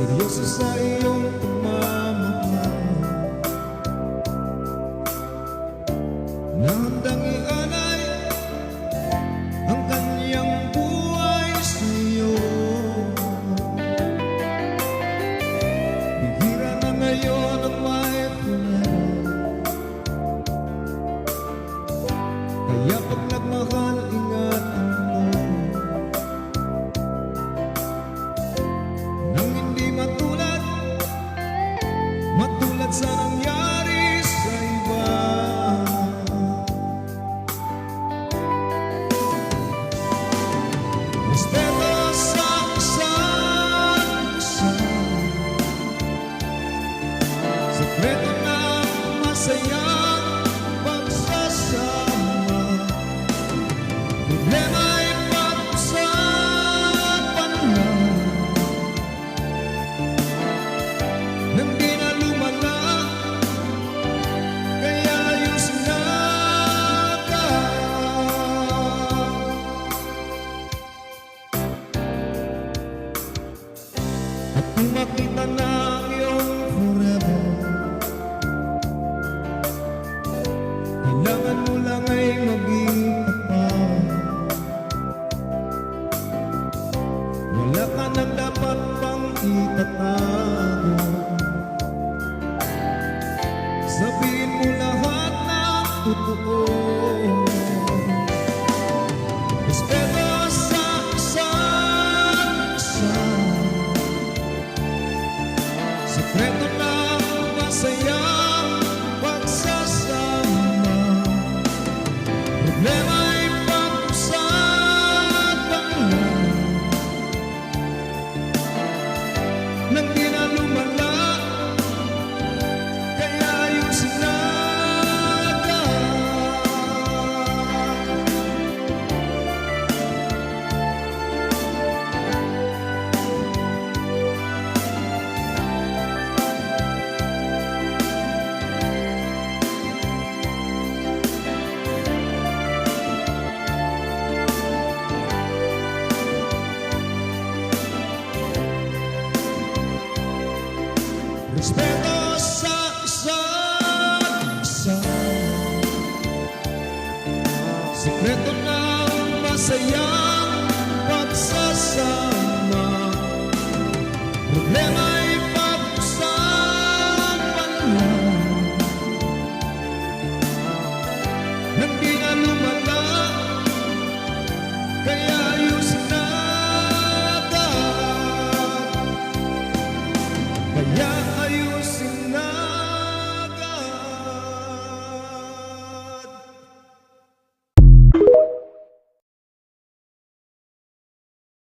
Seryoso sa iyong pagmamahal Na handang ialay Ang kanyang buhay sa iyo Bihira na ngayon ang una pinta Sekreto ng masayang pagsasama. Problema'y pag-usapan. Lang Nang Respeto sa isa't isa Sekreto ng masayang pagsasama Problema